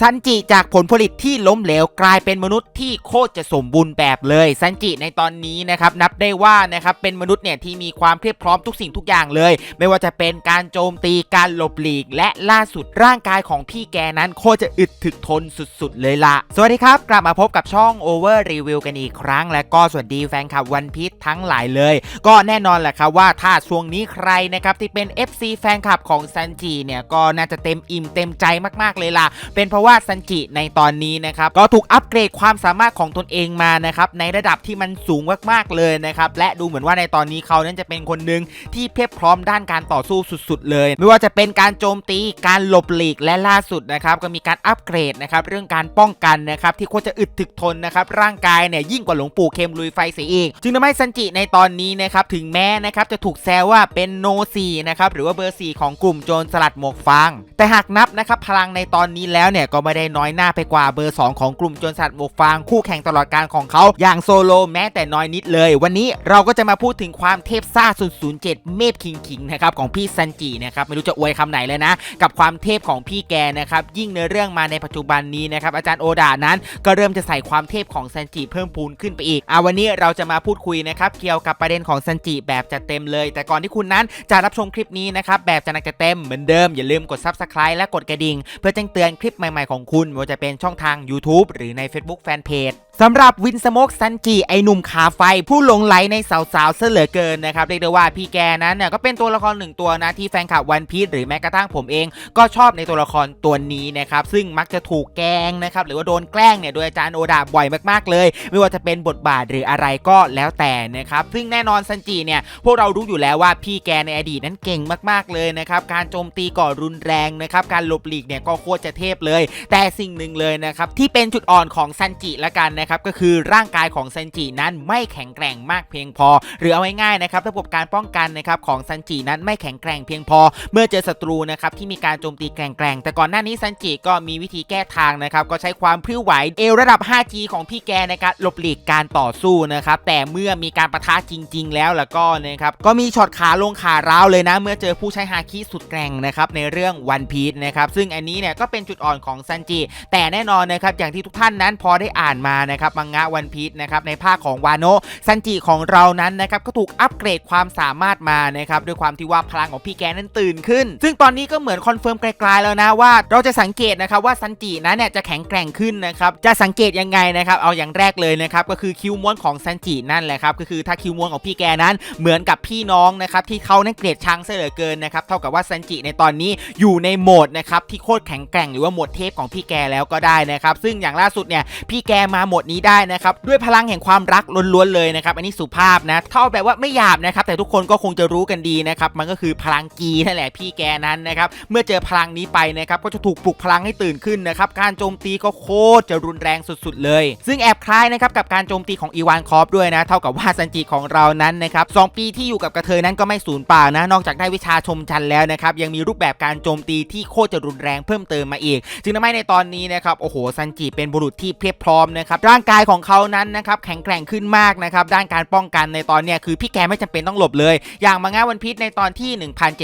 ซันจิจากผลผลิตที่ล้มเหลวกลายเป็นมนุษย์ที่โคตรจะสมบูรณ์แบบเลย ซันจิในตอนนี้นะครับนับได้ว่านะครับเป็นมนุษย์เนี่ยที่มีความเพียบพร้อมทุกสิ่งทุกอย่างเลย ไม่ว่าจะเป็นการโจมตีการหลบหลีก และล่าสุดร่างกายของพี่แกนั้นโคตรจะอึดถึกทนสุดๆ เลยล่ะสวัสดีครับ กลับมาพบกับช่อง Over Review กันอีกครั้ง และก็สวัสดีแฟนคลับวันพี e ทั้งหลายเลย ก็แน่นอนแหละครับว่าถ้าช่วงนี้ใครนะครับที่เป็น FC แฟนคลับของซันจิเนี่ยก็น่าจะเต็มอิ่มเต็มใจมากๆเลยล่ะเป็นเพราะว่าาซันจิในตอนนี้นะครับก็ถูกอัปเกรดความสามารถของตนเองมานะครับในระดับที่มันสูงมากๆเลยนะครับและดูเหมือนว่าในตอนนี้เขานั้นจะเป็นคนหนึ่งที่เพียบพร้อมด้านการต่อสู้สุด ๆ เลย ไม่ว่าจะเป็นการโจมตีการหลบหลีกและล่าสุดนะครับก็มีการอัปเกรดนะครับเรื่องการป้องกันนะครับที่โคตรจะอึดถึกทนนะครับร่างกายเนี่ยยิ่งกว่าหลวงปู่เข็มลุยไฟเสียอีกจึงทำให้ซันจิในตอนนี้นะครับถึงแม้นะครับจะถูกแซวว่าเป็นโนซีนะครับหรือว่าเบอร์สีของกลุ่มโจรสลัดหมวกฟางแต่หากนับนะครับพลังในตอนนี้แล้วเนี่ยก็ไม่ได้น้อยหน้าไปกว่าเบอร์ 2 ของกลุ่มจรสลัดหมวกฟางคู่แข่งตลอดการของเขา อย่างโซโลแม้แต่น้อยนิดเลย วันนี้เราก็จะมาพูดถึงความเทพซ่า 007 เมฟคิงคิงนะครับของพี่ซันจินะครับไม่รู้จะอวยคำไหนเลยนะ กับความเทพของพี่แกนะครับยิ่งเนื้อเรื่องมาในปัจจุบันนี้นะครับอาจารย์โอดานั้น ก็เริ่มจะใส่ความเทพของซันจิเพิ่มพูนขึ้นไปอีกอะวันนี้เราจะมาพูดคุยนะครับเกี่ยวกับประเด็นของซันจิแบบจัดเต็มเลย แต่ก่อนที่คุณนั้นจะรับชมคลิปนี้นะครับแบบจัดหนักจัดเต็มเหมือนเดิมอย่าลืมกด subscribe และกดกระดิ่งเพื่อแจ้งเตือนคลิปใหม่ๆของคุณไม่ว่าจะเป็นช่องทาง YouTube หรือใน Facebook Fanpage สำหรับวินสโมกซันจิไอหนุ่มขาไฟ ผู้หลงไหลในสาวๆเสยเหลือเกินนะครับเรียกได้ว่าพี่แกนั้นเนี่ยก็เป็นตัวละครหนึ่งตัวนะที่แฟนคลับวันพีชหรือแม้กระทั่งผมเอง ก็ชอบในตัวละครตัวนี้นะครับซึ่งมักจะถูกแกงนะครับหรือว่าโดนแกล้งเนี่ยโดยอาจารย์โอดาบ่อยมากๆเลย ไม่ว่าจะเป็นบทบาทหรืออะไรก็แล้วแต่นะครับซึ่งแน่นอนซันจิเนี่ยพวกเรารู้อยู่แล้วว่าพี่แกในอดีตนั้นเก่งมากๆเลยนะครับการโจมตีก่อรุนแรงนะครับการหลบหลีกเนี่ยก็โคตรจะเทพเลย แต่สิ่งหนึ่งเลยนะครับที่เป็นจุดอ่อนของซันจิละกันนะครับก็คือร่างกายของซันจินั้นไม่แข็งแกร่งมากเพียงพอ หรือเอาง่ายๆนะครับระบบการป้องกันนะครับของซันจินั้นไม่แข็งแกร่งเพียงพอ เมื่อเจอศัตรูนะครับที่มีการโจมตีแกร่งๆแต่ก่อนหน้านี้ซันจิก็มีวิธีแก้ทางนะครับก็ใช้ความพริ้วไหวเอวระดับ 5G ของพี่แกในการหลบหลีกการต่อสู้นะครับแต่เมื่อมีการประทะจริง ๆ แล้วแล้วก็นะครับก็มีช็อตขาลงขาร้าวเลยนะ เมื่อเจอผู้ใช้ฮาคิสุดแกร่งนะครับในเรื่องวันพีชนะครับซึ่งอันนี้เนี่ยก็เป็นจุดอ่อนของซันจิแต่แน่นอนนะครับอย่างที่ทุกท่านนั้นพอได้อ่านมานะครับมังงะวันพีชนะครับในภาคของวาโนซันจิของเรานั้นนะครับก็ถูกอัปเกรดความสามารถมานะครับด้วยความที่ว่าพลังของพี่แกนั้นตื่นขึ้น ซึ่งตอนนี้ก็เหมือนคอนเฟิร์มไกลๆแล้วนะว่าเราจะสังเกตนะครับว่าซันจินั้นเนี่ยจะแข็งแกร่งขึ้นนะครับจะสังเกตยังไงนะครับเอาอย่างแรกเลยนะครับก็คือคิวม้วนของซันจินั่นแหละครับก็คือถ้าคิวม้วนของพี่แกนั้นเหมือนกับพี่น้องนะครับที่เขานั้นเกลียดชังเสียเหลือเกินนะครับเท่ากับว่าซันจิในตอนนี้อยู่ในโหมดนะครับที่โคตรแข็งแกร่งหรือว่าโหมดเทพของพี่แกแล้วก็ได้นะครับซึ่งอย่างล่าสุดเนี่ยพี่แกมาโหมดนี้ได้นะครับด้วยพลังแห่งความรักล้วนๆเลยนะครับอันนี้สุภาพนะเท่าแบบว่าไม่หยาบนะครับแต่ทุกคนก็คงจะรู้กันดีนะครับมันก็คือพลังกีนั่นแหละพี่แกนั้นนะครับเมื่อเจอพลังนี้ไปนะครับก็จะถูกปลุกพลังให้ตื่นขึ้นนะครับการโจมตีก็โคตรจะรุนแรงสุดๆเลย ซึ่งแอบคล้ายนะครับกับการโจมตีของอีวานคอฟด้วยนะเท่ากับว่าซันจิของเรานั้นนะครับสปีที่อยู่กับกระเทยนั้นก็ไม่สูญเปล่านะนอกจากได้วิชาชมชันแล้วนะครับยังมีรูปแบบการโจมตีที่โคตรจะรุนแรงเพิ่มเติมมาอีก จึงทำให้ในตอนนี้นะครับโอ้โหซันจิเป็นบุรุษที่เพียบพร้อมนะครับร่างกายของเขานั้นนะครับแข็งแกร่งขึ้นมากนะครับด้านการป้องกันในตอนเนี้ยคือพี่แกไม่จำเป็นต้องหลบเลย อย่างมังงะวันพีชในตอนที่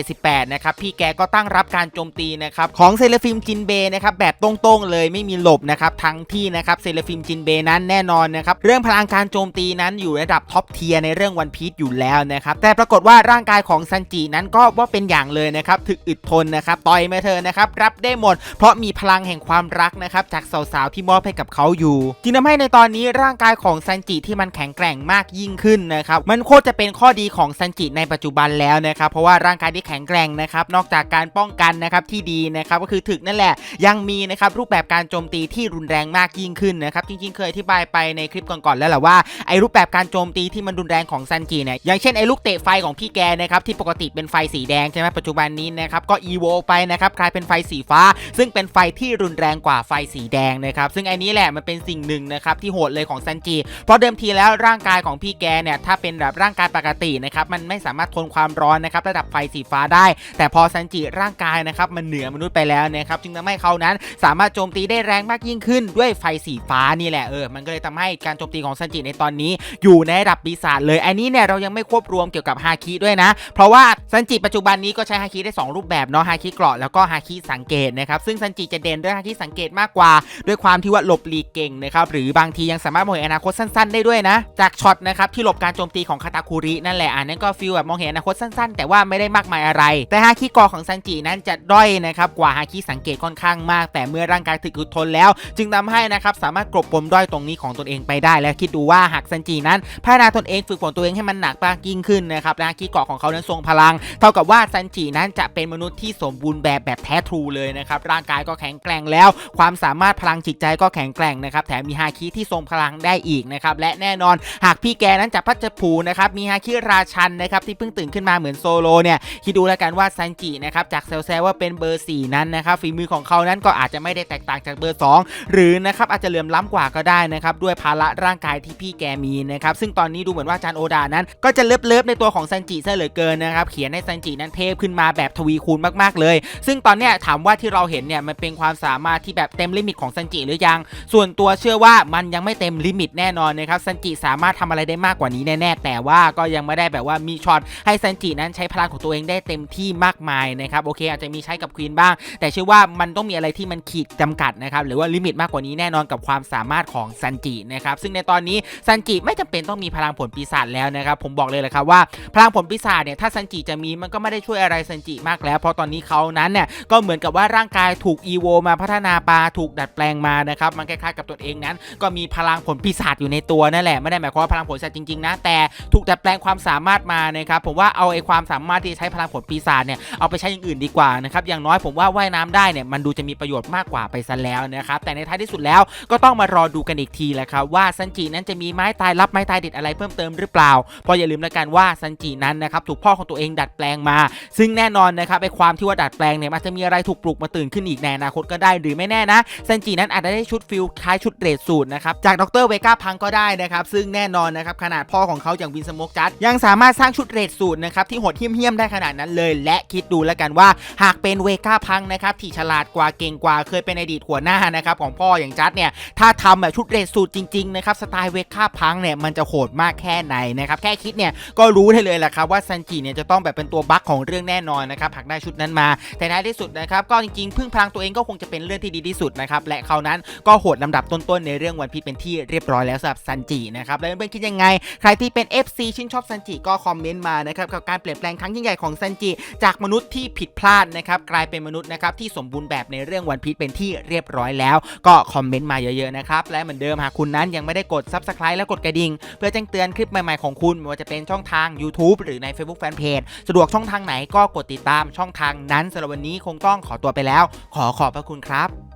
1078 นะครับพี่แกก็ตั้งรับการโจมตีนะครับของเซเลฟิมจินเบนะครับแบบตรงๆเลยไม่มีหลบนะครับทั้งที่นะครับเซเลฟิมจินเบนั้นแน่นอนนะครับเรื่องพลังการโจมตีนั้นอยู่ระดับท็อปเทียร์ในเรื่องวันพีชอยู่แล้วนะครับแต่ปรากฏว่าร่างกายของซันจินั้นก็ว่าเป็นอย่างเลยนะครับถึกอึดทนนะครับต่อยมาเธอนะครับรับได้หมด เพราะมีพลังแห่งความรักนะครับจากสาวๆที่มอบให้กับเขาอยู่จึงทำให้ในตอนนี้ร่างกายของซันจิที่มันแข็งแกร่งมากยิ่งขึ้นนะครับมันโคตรจะเป็นข้อดีของซันจิในปัจจุบันแล้วนะครับเพราะว่าร่างกายที่แข็งแกร่งนะครับนอกจากการป้องกันนะครับที่ดีนะครับก็คือถึกนั่นแหละ ยังมีนะครับรูปแบบการโจมตีที่รุนแรงมากยิ่งขึ้นนะครับจริงๆ เคยอธิบายไปในคลิปก่อนๆแล้วแหละว่าไอ้รูปแบบการโจมตีที่มันรุนแรงของซันจิเนี่ยอย่างเช่นไอ้ลูกเตะไฟของพี่แกนะครับที่ปกติเป็นไฟสีแดงใช่ไหมปัจจุบันนี้นะครับก็อีโวไปนะครับกลายเป็นไฟสีฟ้า ซึ่งเป็นไฟที่รุนแรงกว่าไฟสีแดงนะครับซึ่งไอ้นี้แหละมันเป็นสิ่งหนึ่งนะนะครับที่โหดเลยของซันจิเพราะเดิมทีแล้วร่างกายของพี่แกเนี่ยถ้าเป็นแบบร่างกายปกตินะครับมันไม่สามารถทนความร้อนนะครับระดับไฟสีฟ้าได้ แต่พอซันจิร่างกายนะครับมันเหนือมนุษย์ไปแล้วนะครับจึงทำให้เขานั้นสามารถโจมตีได้แรงมากยิ่งขึ้นด้วยไฟสีฟ้านี่แหละเออมันก็เลยทำให้การโจมตีของซันจิในตอนนี้ อยู่ในระดับปีศาจเลย อันนี้เนี่ยเรายังไม่ควบรวมเกี่ยวกับฮาคิด้วยนะ เพราะว่าซันจิปัจจุบันนี้ก็ใช้ฮาคิได้ 2 รูปแบบเนาะฮาคิเกราะแล้วก็ฮาคิสังเกตนะครับซึ่งซันจิจะเด่นด้วยฮาคิสังเกตมากกว่า ด้วยความที่ว่าหลบหลีกเก่งนะครับหรือบางทียังสามารถมองเห็นอนาคตสั้น ๆ ได้ด้วยนะ จากช็อตนะครับที่หลบการโจมตีของคาตาคุรินั่นแหละอันนั้นก็ฟีลแบบมองเห็นอนาคตสั้นๆ แต่ว่าไม่ได้มากมายอะไร แต่ฮาคิกราะของซันจินั้นจะด้อยนะครับกว่าฮาคิสังเกตค่อนข้างมาก แต่เมื่อร่างกายถึกอึดทนแล้ว จึงทำให้นะครับสามารถกลบปมด้อยตรงนี้ของตนเองไปได้ และคิดดูว่าหากซันจินั้นพัฒนาตนเองฝึกฝนตัวเองให้มันหนักมากยิ่งขึ้นนะครับและฮาคิกราะของเขานั้นทรงพลัง เท่ากับว่าซันจินั้นจะเป็นมนุษย์ที่สมบูรณ์แบบแบบแท้ทรูเลยนะครับร่างกายก็แข็งแกร่งแล้ว ความสามารถพลังจิตใจก็แข็งแกร่งนะครับแถมมีฮาคิที่ทรงพลังได้อีกนะครับและแน่นอนหากพี่แกนั้นจะพัชผูนะครับมีฮาคิราชันนะครับที่เพิ่งตื่นขึ้นมาเหมือนโซโลเนี่ยคิดดูแล้วกันว่าซันจินะครับจากเซลแซว่าเป็นเบอร์ 4 นั้นนะครับฝีมือของเขานั้นก็อาจจะไม่ได้แตกต่างจากเบอร์ 2 หรือนะครับอาจจะเหลื่อมล้ำกว่าก็ได้นะครับด้วยภาระร่างกายที่พี่แกมีนะครับซึ่งตอนนี้ดูเหมือนว่าจานโอดานั้น ก็จะเลิฟเลิฟในตัวของซันจิซะเหลือเกินนะครับเขียนให้ซันจินั้นเทพขึ้นมาแบบทวีคูณมากๆเลย ซึ่งตอนเนี้ยถามว่าที่เราเห็นเนี่ยมันเป็นความสามารถที่แบบเต็มลิมิตของซันจิหรือยัง ส่วนตัวเชื่อว่ามันยังไม่เต็มลิมิตแน่นอนนะครับซันจิสามารถทำอะไรได้มากกว่านี้แน่ๆแต่ว่าก็ยังไม่ได้แบบว่ามีช็อตให้ซันจินั้นใช้พลังของตัวเองได้เต็มที่มากมายนะครับโอเค อาจจะมีใช้กับควีนบ้าง แต่เชื่อว่ามันต้องมีอะไรที่มันขีดจำกัดนะครับหรือว่าลิมิตมากกว่านี้แน่นอนกับความสามารถของซันจินะครับซึ่งในตอนนี้ซันจิไม่จำเป็นต้องมีพลังผลปีศาจแล้วนะครับผมบอกเลยเลยครับว่าพลังผลปีศาจเนี่ยถ้าซันจิจะมีมันก็ไม่ได้ช่วยอะไรซันจิมากแล้ว เพราะตอนนี้เขานั้นเนี่ยก็เหมือนกับว่าร่างกายถูกอีโวมาพัฒนาปลาถูกดัดแปลงมานะครับมันคล้ายๆกับตัวเองนั้นก็มีพลังผลปีศาจอยู่ในตัวนั่นแหละไม่ได้หมายความว่าพลังผลปีศาจจริงๆนะแต่ถูกดัดแปลงความสามารถมานะครับผมว่าเอาไอ้ความสามารถที่ใช้พลังผลปีศาจเนี่ยเอาไปใช้อย่างอื่นดีกว่านะครับอย่างน้อยผมว่าว่ายน้ำได้เนี่ยมันดูจะมีประโยชน์มากกว่าไปซะแล้วนะครับแต่ในท้ายที่สุดแล้วก็ต้องมารอดูกันอีกทีแหละครับว่าซันจินั้นจะมีไม้ตายรับไม้ตายเด็ดอะไรเพิ่มเติมหรือเปล่าเพราะอย่าลืมแล้วกันว่าซันจินั้นนะครับถูกพ่อของตัวเองดัดแปลงมา ซึ่งแน่นอนนะครับไอ้ความที่ว่าดัดแปลงเนี่ยมันอาจจะมีอะไรถูกปลุกมาตื่นขึ้นอีกในอนาคตก็ได้หรือไม่แน่นะซันจินั้นอาจจะได้ชุดฟิลคล้ายชุดเรดสูตรนะครับจากดรเวก้าพังก็ได้นะครับซึ่งแน่นอนนะครับขนาดพ่อของเขาอย่างวินสโมกจัดยังสามารถสร้างชุดเรดสูตรนะครับที่โหดเหี้ยมๆได้ขนาดนั้นเลย และคิดดูแล้วกันว่า หากเป็นเวก้าพังนะครับที่ฉลาดกว่าเก่งกว่าเคยเป็นอดีตหัวหน้านะครับของพ่ออย่างจัดเนี่ยถ้าทำแบบชุดเรดสูตรจริงๆนะครับสไตล์เวก้าพังเนี่ยมันจะโหดมากแค่ไหนนะครับแค่คิดเนี่ยก็รู้ได้เลยแหละครับว่าซันจิเนี่ยจะต้องแบบเป็นตัวบั๊กของเรื่องแน่นอนนะครับหากได้ชุดนั้นมา แต่ท้ายที่สุดนะครับก็จริงๆพึ่งพลังตัวเองก็คงจะเป็นเรื่องที่ดีที่สุดนะครับและเขานั้นก็โหดลำดับต้นๆในเรื่องวันพีชเป็นที่เรียบร้อยแล้วสำหรับซันจินะครับแล้วเพื่อนๆคิดยังไง ใครที่เป็น FC ชื่นชอบซันจิก็คอมเมนต์มานะครับกับการเปลี่ยนแปลงครั้งยิ่งใหญ่ของซันจิจากมนุษย์ที่ผิดพลาดนะครับกลายเป็นมนุษย์นะครับที่สมบูรณ์แบบในเรื่องวันพีชเป็นที่เรียบร้อยแล้ว ก็คอมเมนต์มาเยอะๆนะครับและเหมือนเดิมหากคุณนั้นยังไม่ได้กด Subscribe และกดกระดิ่งเพื่อแจ้งเตือนคลิปใหม่ๆของคุณไม่ว่าจะเป็นช่องทาง YouTube หรือใน Facebook Fanpage สะดวกช่องทางไหนก็กดติดตามช่องทางนั้นสำหรับวันนี้คงต้องขอตัวไปแล้ว ขอขอบพระคุณครับ